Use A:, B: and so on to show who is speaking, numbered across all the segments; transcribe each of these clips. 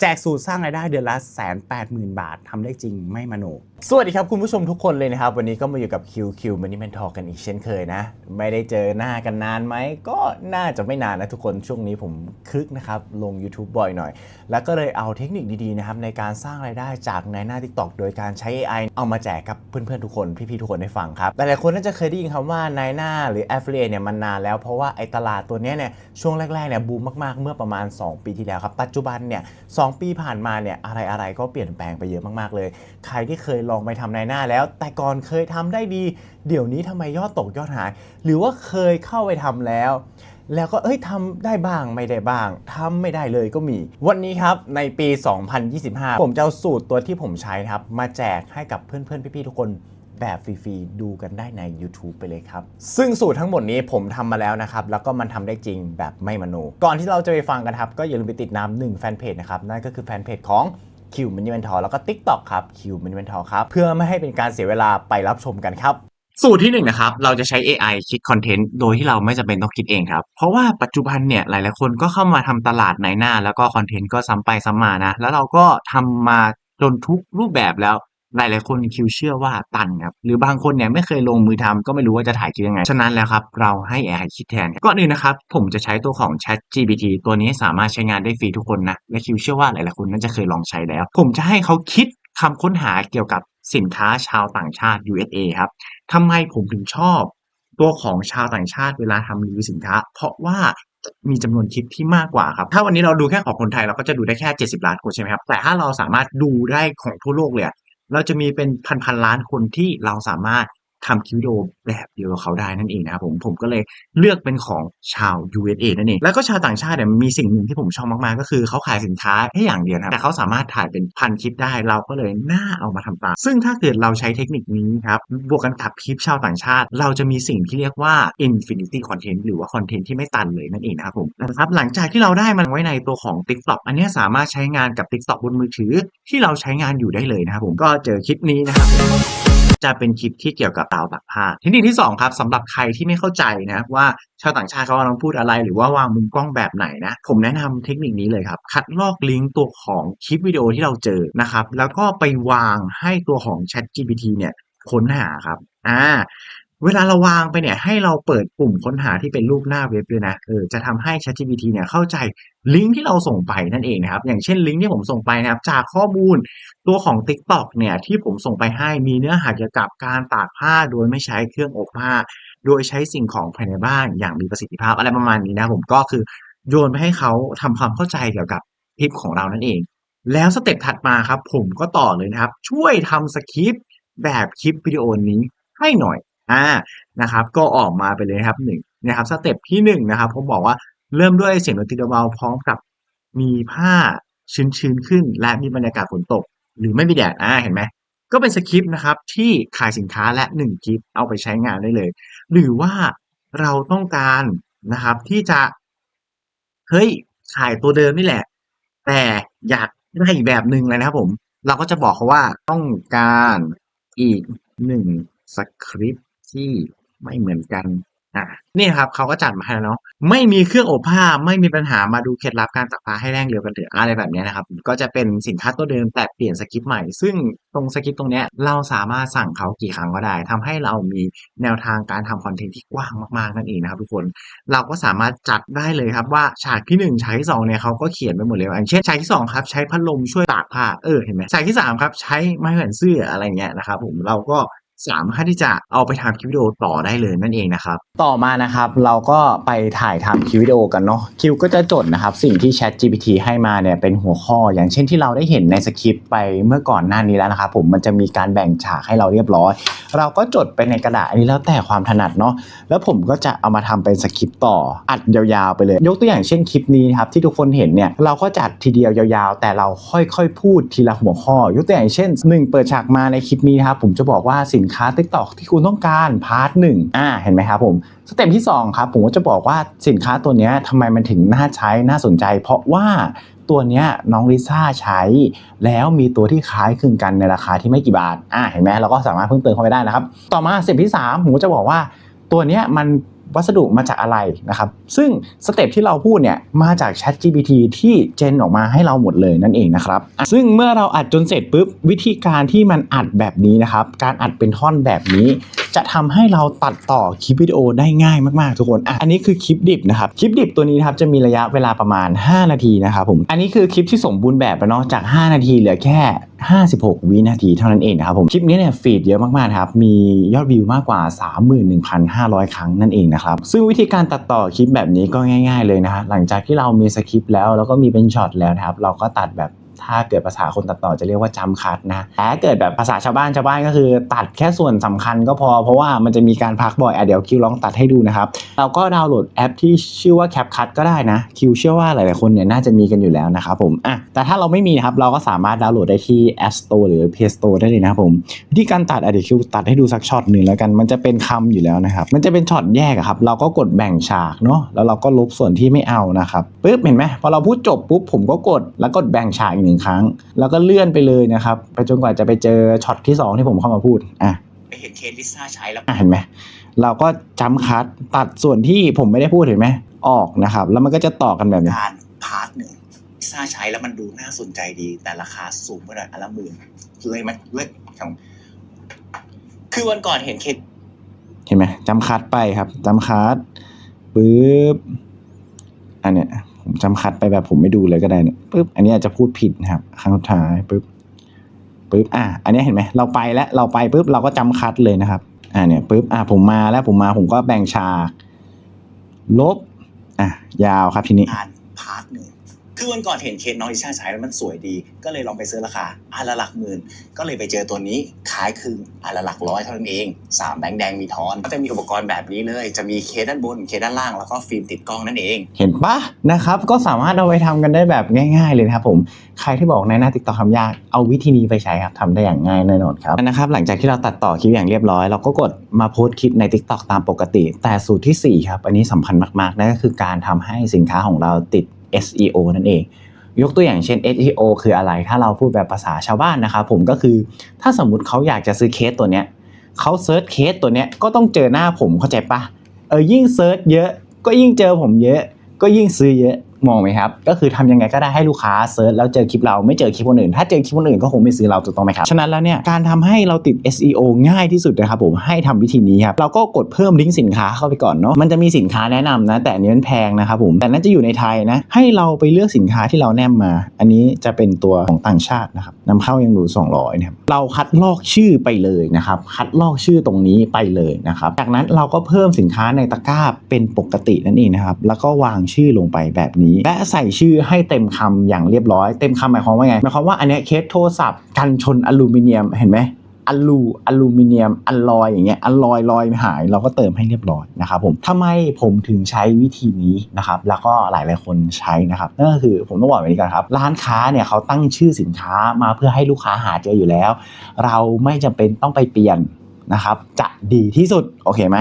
A: แจกสูตรสร้างรายได้เดือนละแสนแปดหมื่นบาททำได้จริงไม่มโนสวัสดีครับคุณผู้ชมทุกคนเลยนะครับ วันนี้ก็มาอยู่กับ QQ Money Mentor กันอีกเช่นเคยนะ ไม่ได้เจอหน้ากันนานไหม ก็น่าจะไม่นานนะทุกคนช่วงนี้ผมคึกนะครับ ลง YouTube บ่อยหน่อย แล้วก็เลยเอาเทคนิคดีๆนะครับ ในการสร้างรายได้จากในหน้า TikTok โดยการใช้ AI เอามาแจกกับเพื่อนๆทุกคน พี่ๆทุกคนได้ฟังครับหลายๆคนน่าจะเคยได้ยินคำว่านายหน้าหรือ Affiliate เนี่ยมันนานแล้วเพราะว่าไอ้ตลาดตัวเนี้ยเนี่ยช่วงแรกๆเนี่ยบูมมากๆ เมื่อประมาณ 2 ปีที่แล้วครับปัจจุบันเนี่ยสองปีผ่านมาเนี่ยอะไรๆก็เปลี่ยนแปลงไปเยอะมากๆเลย ใครที่เคยลองไปทำนายหน้าแล้ว แต่ก่อนเคยทำได้ดี เดี๋ยวนี้ทำไมยอดตกยอดหาย หรือว่าเคยเข้าไปทำแล้ว แล้วก็เอ้ยทำได้บ้างไม่ได้บ้างทำไม่ได้เลยก็มี วันนี้ครับในปี 2025 ผมจะเอาสูตรตัวที่ผมใช้ครับ มาแจกให้กับเพื่อนๆ พี่ๆทุกคนแบบฟรีๆ ดูกันได้ใน YouTube ไปเลยครับ ซึ่งสูตรทั้งหมดนี้ผมทำมาแล้วนะครับ แล้วก็มันทำได้จริงแบบไม่มโน ก่อนที่เราจะไปฟังกันครับ ก็อย่าลืมไปติดตามหนึ่งแฟนเพจนะครับ นั่นก็คือแฟนเพจของ Q m a n i m e n t o r แล้วก็ t ิ k t o k ครับ Q m a n i m e n t o r ครับ เพื่อไม่ให้เป็นการเสียเวลาไปรับชมกันครับ สูตรที่หนึ่งนะครับ เราจะใช้ AI คิดคอนเทนต์โดยที่เราไม่จำเป็นต้องคิดเองครับ เพราะว่าปัจจุบันเนี่ยหลายๆคนก็เข้ามาทำตลาดในหน้า แล้วก็คอนเทนต์ก็ซ้ำไปซ้ำมานะ แล้วเราก็ทำมาจนทุกรูปแบบแล้ว หลายๆคนคิวเชื่อว่าตันครับหรือบางคนเนี่ยไม่เคยลงมือทำก็ไม่รู้ว่าจะถ่ายคลิปยังไง ฉะนั้นแล้วครับเราให้ AI คิดแทนก่อนอื่นนะครับผมจะใช้ตัวของ Chat GPT ตัวนี้สามารถใช้งานได้ฟรีทุกคนนะและคิวเชื่อว่าหลายๆคนน่าจะเคยลองใช้แล้ว ผมจะให้เขาคิดคำค้นหาเกี่ยวกับสินค้าชาวต่างชาติ USA ครับทำไมผมถึงชอบ ตัวของชาวต่างชาติเวลาทำรีวิวสินค้า เพราะว่ามีจำนวนคลิปที่มากกว่าครับ ถ้าวันนี้เราดูแค่ของคนไทยเราก็จะดูได้แค่ 70 ล้านคนใช่ไหมครับ แต่ถ้าเราสามารถดูได้ของทั่วโลกเลย เราจะมีเป็นพันพันล้านคนที่เราสามารถ ทำคลิปวิดีโอแบบเดียวกับเขาได้นั่นเองนะครับผมผมก็เลยเลือกเป็นของชาว USA นั่นเองแล้วก็ชาวต่างชาติเนี่ยมีสิ่งหนึ่งที่ผมชอบมากๆ ก็คือเขาขายสินค้าแค่อย่างเดียวนะแต่เขาสามารถถ่ายเป็นพันคลิปได้เราก็เลยน่าเอามาทำตาม ซึ่งถ้าเกิดเราใช้เทคนิคนี้ครับบวกกันกับคลิปชาวต่างชาติ เราจะมีสิ่งที่เรียกว่า infinity content หรือว่าคอนเทนต์ที่ไม่ตันเลยนั่นเองนะครับผมนะครับหลังจากที่เราได้มันไว้ในตัวของ TikTok อันนี้สามารถใช้งานกับ TikTok บนมือถือที่เราใช้งานอยู่ได้เลยนะครับผมก็เจอคลิปนี้นะครับ จะเป็นคลิปที่เกี่ยวกับเตาตักผ้าเทคนิคที่สองครับสำหรับใครที่ไม่เข้าใจนะว่าชาวต่างชาติเขากำลังพูดอะไร หรือว่าวางมุมกล้องแบบไหนนะ ผมแนะนำเทคนิคนี้เลยครับ คัดลอกลิงก์ตัวของคลิปวิดีโอที่เราเจอนะครับแล้วก็ไปวางให้ตัวของ Chat GPT เนี่ยค้นหาครับอ่า เวลาเราวางไปเนี่ยให้เราเปิดปุ่มค้นหาที่เป็นรูปหน้าเว็บด้วยนะเออจะทำให้ ChatGPT เนี่ยเข้าใจลิงก์ที่เราส่งไปนั่นเองนะครับอย่างเช่นลิงก์ที่ผมส่งไปนะครับจากข้อมูลตัวของ TikTok เนี่ยที่ผมส่งไปให้มีเนื้อหาเกี่ยวกับการตากผ้าโดยไม่ใช้เครื่องอบผ้า โดยใช้สิ่งของภายในบ้านอย่างมีประสิทธิภาพอะไรประมาณนี้นะผมก็คือโยนไปให้เขาทำความเข้าใจเกี่ยวกับคลิปของเรานั่นเอง แล้วสเต็ปถัดมาครับผมก็ต่อเลยนะครับช่วยทำสคริปต์แบบคลิปวิดีโอนี้ให้หน่อย อ่านะครับ ก็ออกมาไปเลยครับหนึ่งนะครับสเต็ปที่หนึ่งนะครับผมบอกว่าเริ่มด้วยเสียงดนตรีเบาๆพร้อมกับมีผ้าชื้นๆขึ้น และมีบรรยากาศฝนตก หรือไม่มีแดดอ่าเห็นไหมก็เป็นสคริปต์นะครับที่ขายสินค้าและหนึ่งคลิปเอาไปใช้งานได้เลย หรือว่าเราต้องการนะครับที่จะเฮ้ยขายตัวเดิมนี่แหละ แต่อยากได้อีกแบบหนึ่งเลยนะครับผม เราก็จะบอกเขาว่าต้องการอีกหนึ่งสคริปต์ ที่ไม่เหมือนกันอะนี่ครับเขาก็จัดมาให้แล้วเนาะไม่มีเครื่องอบผ้าไม่มีปัญหามาดูเคล็ดลับการตักผ้าให้แรงเร็วกันเถอะอะไรแบบนี้นะครับ ก็จะเป็นสินค้าตัวเดิมแต่เปลี่ยนสคริปใหม่ ซึ่งตรงสคริปตรงเนี้ยเราสามารถสั่งเขากี่ครั้งก็ได้ทำให้เรามีแนวทางการทำคอนเทนต์ที่กว้างมากๆนั่นเองนะครับทุกคนเราก็สามารถจัดได้เลยครับว่าฉากที่หนึ่งฉากที่สองเนี่ยเขาก็เขียนไปหมดเลยอย่างเช่นฉากที่สองครับใช้พัดลมช่วยตากผ้าเออเห็นไหมฉากที่สามครับใช้ไม้แขวนเสื้ออะไรเงี้ยนะครับผมเราก็ สามารถที่จะเอาไปทำคลิปวิดีโอต่อได้เลยนั่นเองนะครับ ต่อมานะครับเราก็ไปถ่ายทำคลิปวิดีโอกันเนาะคิวก็จะจดนะครับ สิ่งที่ Chat GPT ให้มาเนี่ยเป็นหัวข้อ อย่างเช่นที่เราได้เห็นในสคริปต์ไปเมื่อก่อนหน้านี้แล้วนะครับผมมันจะมีการแบ่งฉากให้เราเรียบร้อย เราก็จดไปในกระดาษอันนี้แล้วแต่ความถนัดเนาะแล้วผมก็จะเอามาทำเป็นสคริปต์ต่ออัดยาวๆไปเลย ยกตัวอย่างเช่นคลิปนี้นะครับที่ทุกคนเห็นเนี่ยเราก็จัดทีเดียวยาวๆ แต่เราค่อยๆ พูดทีละหัวข้อยกตัวอย่างเช่น 1 เปิดฉากมาในคลิปนี้นะครับผมจะบอกว่าสินค้า TikTok ที่คุณต้องการพาร์ทหนึ่งอ่าเห็นไหมครับผมสเต็ปที่2ครับผมก็จะบอกว่าสินค้าตัวนี้ทำไมมันถึงน่าใช้น่าสนใจ เพราะว่าตัวเนี้ยน้องลิซ่าใช้ แล้วมีตัวที่คล้ายคลึงกันในราคาที่ไม่กี่บาทอ่าเห็นไหมเราก็สามารถเพิ่มเติมเข้าไปได้นะครับ ต่อมาสเต็ปที่ 3 ผมก็จะบอกว่าตัวเนี้ยมัน วัสดุมาจากอะไรนะครับ ซึ่งสเต็ปที่เราพูดเนี่ยมาจาก Chat GPT ที่เจนออกมาให้เราหมดเลยนั่นเองนะครับ ซึ่งเมื่อเราอัดจนเสร็จปุ๊บวิธีการที่มันอัดแบบนี้นะครับ การอัดเป็นท่อนแบบนี้ จะทำให้เราตัดต่อคลิปวิดีโอได้ง่ายมากๆทุกคนอะอันนี้คือคลิปดิบนะครับคลิปดิบตัวนี้นะครับจะมีระยะเวลาประมาณ 5 นาทีนะครับผมอันนี้คือคลิปที่สมบูรณ์แบบแล้วเนาะจาก 5 นาทีเหลือแค่ 56 วินาทีเท่านั้นเองนะครับผมคลิปนี้เนี่ยฟีดเยอะมากๆครับมียอดวิวมากกว่า 31,500 ครั้งนั่นเองนะครับซึ่งวิธีการตัดต่อคลิปแบบนี้ก็ง่าย ๆเลยนะฮะหลังจากที่เรามีสคริปต์แล้วแล้วก็มีเป็นช็อตแล้วนะครับเราก็ตัดแบบ ถ้าเกิดภาษาคนตัดต่อจะเรียกว่าจำคัดนะแต่ถ้าเกิดแบบภาษาชาวบ้านชาวบ้านก็คือ ตัดแค่ส่วนสำคัญก็พอ เพราะว่ามันจะมีการพักบ่อยอะเดี๋ยวคิวลองตัดให้ดูนะครับเราก็ดาวน์โหลดแอปที่ชื่อว่า CapCut ก็ได้นะคิวเชื่อว่าหลายๆคนเนี่ยน่าจะมีกันอยู่แล้วนะครับผมอะแต่ถ้าเราไม่มีนะครับเราก็สามารถดาวน์โหลดได้ที่ App Store หรือ Play Store ได้เลยนะครับผมวิธีการตัดอะเดี๋ยวคิวตัดให้ดูสักช็อตหนึ่งแล้วกันมันจะเป็นคำอยู่แล้วนะครับมันจะเป็นช็อตแยกครับเราก็กดแบ่งฉากเนาะแล้วเราก็ลบส่วนที่ไม่เอานะครับปึ๊บเห็นไหมพอเราพูดจบปุ๊บผมก็กดแล้วกดแบ่งฉากอีกหนึ่งครั้ง แล้วก็เลื่อนไปเลยนะครับไปจนกว่าจะไปเจอช็อตที่สองที่ผมเข้ามาพูดอะ
B: ไปเห็นเคสลิซ่าใช้แล้ว
A: อะเห็นไหมเราก็จำคัดตัดส่วนที่ผมไม่ได้พูดเห็นไหมออกนะครับ แล้วมันก็จะต่อกันแบบนี้
B: การพาร์ทหนึ่งลิซ่าใช้แล้วมันดูน่าสนใจดี แต่ราคาสูงไปหน่อยอันละหมื่นเลยไหมเลยครับคือวันก่อนเห็นเคส
A: เห็นไหมจำคัดไปครับจำคัดปึ๊บอันเนี้ย ผมจำคัดไปแบบผมไม่ดูเลยก็ได้เนี่ยปึ๊บอันนี้อาจจะพูดผิดนะครับครั้งสุดท้ายปึ๊บปึ๊บอะอันนี้เห็นไหมเราไปแล้วเราไปปึ๊บเราก็จำคัดเลยนะครับอ่าเนี่ยปึ๊บอะผมมาแล้วผมมาผมก็แบ่งฉากลบอะยาวครับทีนี้
B: การพาร์ทหนึ่ง คือวันก่อนเห็นเคสน้องลิซ่าใช้แล้วมันสวยดี ก็เลยลองไปซื้อราคาอันละหลักหมื่น ก็เลยไปเจอตัวนี้ขายคืออันละหลักร้อยเท่านั้นเองสามแบงค์แดงมีทอน ก็จะมีอุปกรณ์แบบนี้เลย จะมีเคสด้านบนเคสด้านล่างแล้วก็ฟิล์มติดกล้องนั่นเอง
A: เห็นปะนะครับ ก็สามารถเอาไปทำกันได้แบบง่าย ๆ เลยนะครับผม ใครที่บอกในหน้าติ๊กต็อกทำยาก เอาวิธีนี้ไปใช้ครับทำได้อย่างง่ายแน่นอนครับ นะครับ หลังจากที่เราตัดต่อคลิปอย่างเรียบร้อย เราก็กดมาโพสต์คลิปใน Tik t o k ตามปกติ แต่สูตรทีสี่ 4 ครับ อันนี้สำคัญมากๆ นั่นก็คือการทำให้สินค้าของเราติด SEO นั่นเอง ยกตัวอย่างเช่น SEO คืออะไร ถ้าเราพูดแบบภาษาชาวบ้านนะครับผมก็คือถ้าสมมุติเขาอยากจะซื้อเคสตัวเนี้ยเขาเซิร์ชเคสตัวเนี้ยก็ต้องเจอหน้าผมเข้าใจปะเออยิ่งเซิร์ชเยอะก็ยิ่งเจอผมเยอะ ก็ยิ่งซื้อเยอะ มองไหมครับ ก็คือทำยังไงก็ได้ให้ลูกค้าเซิร์ชแล้วเจอคลิปเราไม่เจอคลิปคนอื่น ถ้าเจอคลิปคนอื่นก็คงไม่ซื้อเราถูกต้องไหมครับ ฉะนั้นแล้วเนี่ยการทำให้เราติด SEO ง่ายที่สุดนะครับผมให้ทำวิธีนี้ครับเราก็กดเพิ่มลิงก์สินค้าเข้าไปก่อนเนาะมันจะมีสินค้าแนะนำนะ แต่อันนี้มันแพงนะครับผมแต่นั่นจะอยู่ในไทยนะ ให้เราไปเลือกสินค้าที่เราแนมมา อันนี้จะเป็นตัวของต่างชาตินะครับนำเข้ายังดู200นะครับเราคัดลอกชื่อไปเลยนะครับคัดลอกชื่อตรงนี้ไปเลยนะครับจากนั้นเราก็เพิ่มสินค้าในตะกร้าเป็นปกตินั่นเองนะครับแล้วก็วางชื่อลงไปแบบนี้และใส่ชื่อให้เต็มคำอย่างเรียบร้อย เต็มคำหมายความว่าไง หมายความว่าอันนี้เคสโทรศัพท์กันชนอลูมิเนียมเห็นไหมอลูอลูมิเนียมอลลอยอย่างเงี้ยอลลอยลอยหายเราก็เติมให้เรียบร้อยนะครับผมทำไมผมถึงใช้วิธีนี้นะครับแล้วก็หลายหลายคนใช้นะครับนั่นก็คือผมต้องบอกแบบนี้กันครับ ร้านค้าเนี่ยเขาตั้งชื่อสินค้ามาเพื่อให้ลูกค้าหาเจออยู่แล้ว เราไม่จำเป็นต้องไปเปลี่ยนนะครับ จะดีที่สุด โอเคไหม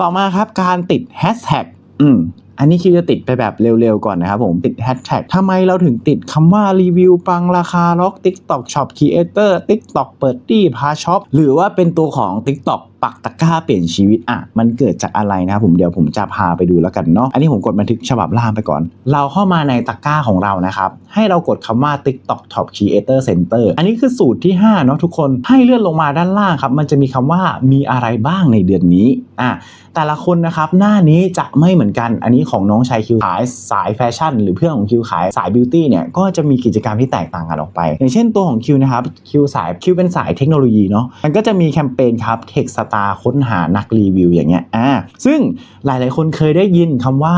A: ต่อมาครับการติดแฮชแท็กอืม อันนี้คิดจะติดไปแบบเร็วๆก่อนนะครับผมติดแฮชแท็กทำไมเราถึงติดคำว่ารีวิวปังราคาล็อก TikTok Shop Creator TikTok เปิดตี้พาช็อปหรือว่าเป็นตัวของ TikTok ปักตะกร้าเปลี่ยนชีวิตอะมันเกิดจากอะไรนะครับผมเดี๋ยวผมจะพาไปดูแล้วกันเนาะอันนี้ผมกดบันทึกฉบับล่างไปก่อน เราเข้ามาในตะกร้าของเรานะครับ ให้เรากดคำว่า TikTok Top Creator Center อันนี้คือสูตรที่ 5 เนาะทุกคนให้เลื่อนลงมาด้านล่างครับ มันจะมีคำว่ามีอะไรบ้างในเดือนนี้อะแต่ละคนนะครับหน้านี้จะไม่เหมือนกัน อันนี้ของน้องชายคิวขายสายแฟชั่น หรือเพื่อนของคิวขายสายบิวตี้เนี่ยก็จะมีกิจกรรมที่แตกต่างกันออกไป อย่างเช่นตัวของคิวนะครับคิวสายคิวเป็นสายเทคโนโลยีเนาะมันก็จะมีแคมเปญครับเทคสตาค้นหานักรีวิวอย่างเงี้ยอ่าซึ่งหลายๆคนเคยได้ยินคำว่า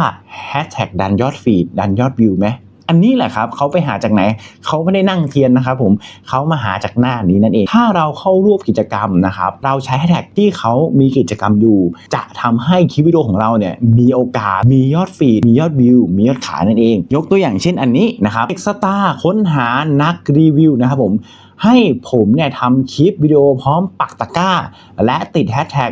A: แฮชแท็กดันยอดฟีดดันยอดวิวไหม อันนี้แหละครับเขาไปหาจากไหนเขาไม่ได้นั่งเทียนนะครับผมเขามาหาจากหน้านี้นั่นเอง ถ้าเราเข้าร่วมกิจกรรมนะครับเราใช้แฮชแท็กที่เขามีกิจกรรมอยู่ จะทำให้คลิปวิดีโอของเราเนี่ยมีโอกาสมียอดฟีดมียอดวิว มียอดขายนั่นเอง ยกตัวอย่างเช่นอันนี้นะครับเอ็กซ์ตาค้นหานักรีวิวนะครับผมให้ผมเนี่ยทำคลิปวิดีโอพร้อมปักตะกร้า และติดแฮชแท็ก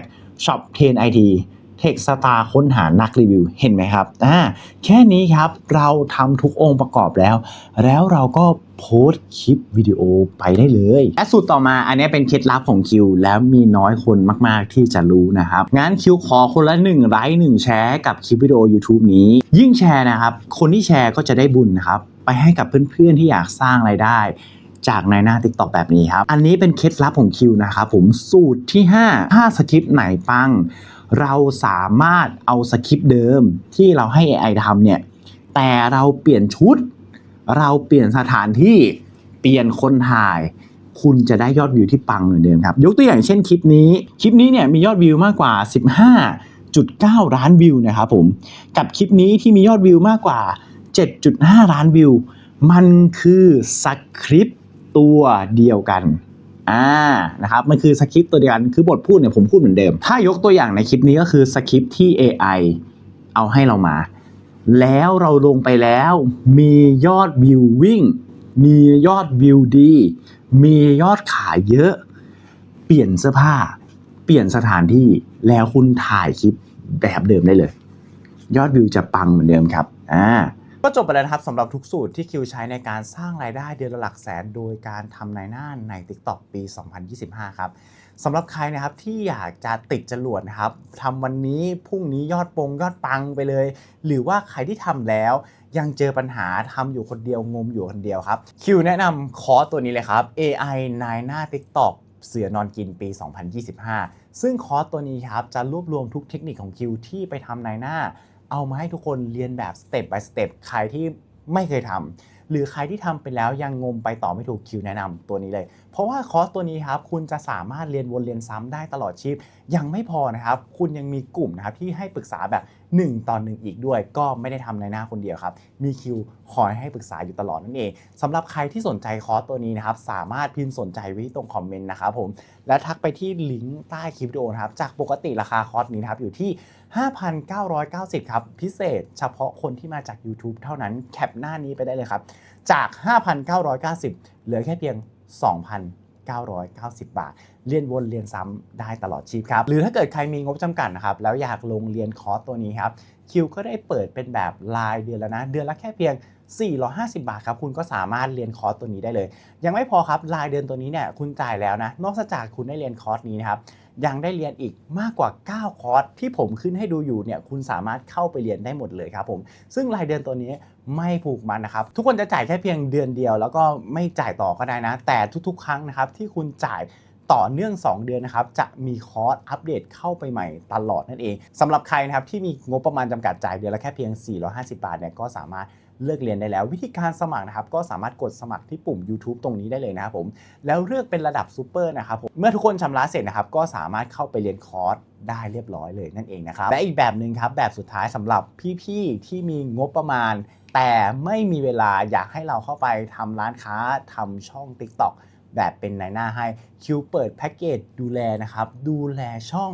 A: shop 10 IT Tech Star ค้นหานักรีวิวเห็นไหมครับอ่าแค่นี้ครับเราทำทุกองค์ประกอบแล้ว แล้วเราก็โพสต์คลิปวิดีโอไปได้เลยและสูตรต่อมาอันนี้เป็นเคล็ดลับของคิว แล้วมีน้อยคนมาก ๆ ที่จะรู้นะครับงั้นคิวขอคนละ1ไลค์1แชร์กับคลิปวิดีโอ YouTube นี้ ยิ่งแชร์นะครับคนที่แชร์ก็จะได้บุญนะครับไปให้กับเพื่อน ๆ ที่อยากสร้างรายได้จากในหน้า TikTok แบบนี้ครับ อันนี้เป็นเคล็ดลับของคิวนะครับผมสูตรที่ 5 ถ้าสคริปต์ไหนปัง เราสามารถเอาสคริปต์เดิมที่เราให้ AI ทำเนี่ย แต่เราเปลี่ยนชุด เราเปลี่ยนสถานที่ เปลี่ยนคนถ่าย คุณจะได้ยอดวิวที่ปังเหมือนเดิมครับ ยกตัวอย่างเช่นคลิปนี้ คลิปนี้เนี่ยมียอดวิวมากกว่า 15.9 ล้านวิวนะครับผม กับคลิปนี้ที่มียอดวิวมากกว่า 7.5 ล้านวิว มันคือสคริปต์ตัวเดียวกัน อ่านะครับมันคือสคริปต์ตัวเดียวกันคือบทพูดเนี่ยผมพูดเหมือนเดิม ถ้ายกตัวอย่างในคลิปนี้ก็คือสคริปต์ที่ AI เอาให้เรามา แล้วเราลงไปแล้ว มียอดวิววิ่ง มียอดวิวดี มียอดขายเยอะ เปลี่ยนเสื้อผ้า เปลี่ยนสถานที่แล้วคุณถ่ายคลิปแบบเดิมได้เลย ยอดวิวจะปังเหมือนเดิมครับอ่า ก็จบไปแล้วนะครับสำหรับทุกสูตรที่คิวใช้ในการสร้างรายได้เดือนละหลักแสน โดยการทำนายหน้าใน TikTok ปี 2025 ครับสำหรับใครนะครับที่อยากจะติดจรวดนะครับทำวันนี้พรุ่งนี้ยอดปงยอดปังไปเลย หรือว่าใครที่ทำแล้วยังเจอปัญหาทำอยู่คนเดียวงมอยู่คนเดียวครับคิวแนะนำคอร์สตัวนี้เลยครับ AI นายหน้า TikTok เสือนอนกินปี 2025 ซึ่งคอร์สตัวนี้ครับจะรวบรวมทุกเทคนิคของคิวที่ไปทำนายหน้า เอามาให้ทุกคนเรียนแบบสเต็ป by สเต็ปใครที่ไม่เคยทำหรือใครที่ทำไปแล้วยังงมไปต่อไม่ถูกคิวแนะนำตัวนี้เลย เพราะว่าคอร์สตัวนี้ครับคุณจะสามารถเรียนวนเรียนซ้ำได้ตลอดชีพ ยังไม่พอนะครับ คุณยังมีกลุ่มนะครับที่ให้ปรึกษาแบบ 1ต่อหนึ่งอีกด้วย ก็ไม่ได้ทำในหน้าคนเดียวครับ มีคิวคอยให้ปรึกษาอยู่ตลอดนั่นเองสำหรับใครที่สนใจคอร์สตัวนี้นะครับ สามารถพิมพ์สนใจไว้ที่ตรงคอมเมนต์นะครับผมและทักไปที่ลิงก์ใต้คลิปวิดีโอนะครับจากปกติราคาคอร์สนี้นะครับอยู่ที่ 5,990 ครับ พิเศษเฉพาะคนที่มาจาก YouTube เท่านั้นแคปหน้านี้ไปได้เลยครับจาก 5,990 เหลือแค่เพียง 2,990 บาท เรียนวนเรียนซ้ำได้ตลอดชีพครับ หรือถ้าเกิดใครมีงบจำกัดนะครับ แล้วอยากลงเรียนคอร์สตัวนี้ครับ คิวก็ได้เปิดเป็นแบบรายเดือนแล้วนะ เดือนละแค่เพียง 450 บาทครับ คุณก็สามารถเรียนคอร์สตัวนี้ได้เลย ยังไม่พอครับ รายเดือนตัวนี้เนี่ย คุณจ่ายแล้วนะ นอกจากคุณได้เรียนคอร์สนี้นะครับ ยังได้เรียนอีกมากกว่า 9 คอร์สที่ผมขึ้นให้ดูอยู่เนี่ยคุณสามารถเข้าไปเรียนได้หมดเลยครับผม ซึ่งรายเดือนตัวนี้ไม่ผูกมันนะครับ ทุกคนจะจ่ายแค่เพียงเดือนเดียว แล้วก็ไม่จ่ายต่อก็ได้นะ แต่ทุกๆ ครั้งนะครับที่คุณจ่ายต่อเนื่อง 2 เดือนนะครับจะมีคอร์สอัปเดตเข้าไปใหม่ตลอดนั่นเองสำหรับใครนะครับที่มีงบประมาณจำกัดจ่ายเดือนละแค่เพียง 450 บาทเนี่ยก็สามารถ เลือกเรียนได้แล้ว วิธีการสมัครนะครับก็สามารถกดสมัครที่ปุ่ม YouTube ตรงนี้ได้เลยนะครับผมแล้วเลือกเป็นระดับซูเปอร์นะครับผมเมื่อทุกคนชำระเสร็จนะครับก็สามารถเข้าไปเรียนคอร์สได้เรียบร้อยเลยนั่นเองนะครับและอีกแบบหนึ่งครับแบบสุดท้ายสำหรับพี่ๆที่มีงบประมาณ แต่ไม่มีเวลาอยากให้เราเข้าไปทำร้านค้าทำช่อง TikTok แบบเป็นในหน้าให้คิวเปิดแพ็กเกจดูแลนะครับดูแลช่อง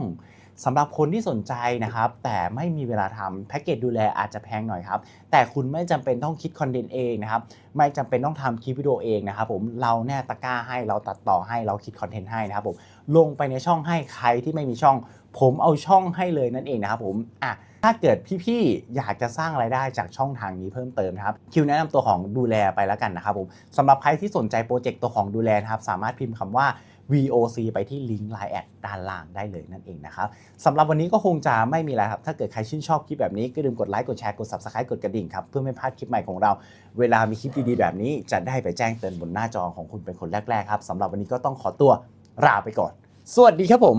A: สำหรับคนที่สนใจนะครับ แต่ไม่มีเวลาทำแพ็กเกจดูแลอาจจะแพงหน่อยครับ แต่คุณไม่จำเป็นต้องคิดคอนเทนต์เองนะครับ ไม่จำเป็นต้องทำคลิปวิดีโอเองนะครับผมเราแน่ตะกร้าให้เราตัดต่อให้เราคิดคอนเทนต์ให้นะครับผมลงไปในช่องให้ใครที่ไม่มีช่อง ผมเอาช่องให้เลยนั่นเองนะครับผมอะถ้าเกิดพี่ๆ อยากจะสร้างรายได้จากช่องทางนี้เพิ่มเติมนะครับ คิวแนะนำตัวของดูแลไปแล้วกันนะครับผมสำหรับใครที่สนใจโปรเจกต์ตัวของดูแลนะครับ สามารถพิมพ์คำว่า VOC ไปที่ลิงก์ไลน์แอดด้านล่างได้เลยนั่นเองนะครับสำหรับวันนี้ก็คงจะไม่มีอะไรครับ ถ้าเกิดใครชื่นชอบคลิปแบบนี้ก็อย่าลืมกดไลค์กดแชร์กด Subscribe กดกระดิ่งครับ เพื่อไม่พลาดคลิปใหม่ของเรา เวลามีคลิปดีๆแบบนี้จะได้ไปแจ้งเตือนบนหน้าจอของคุณเป็นคนแรกๆครับสำหรับวันนี้ก็ต้องขอตัวลาไปก่อน สวัสดีครับผม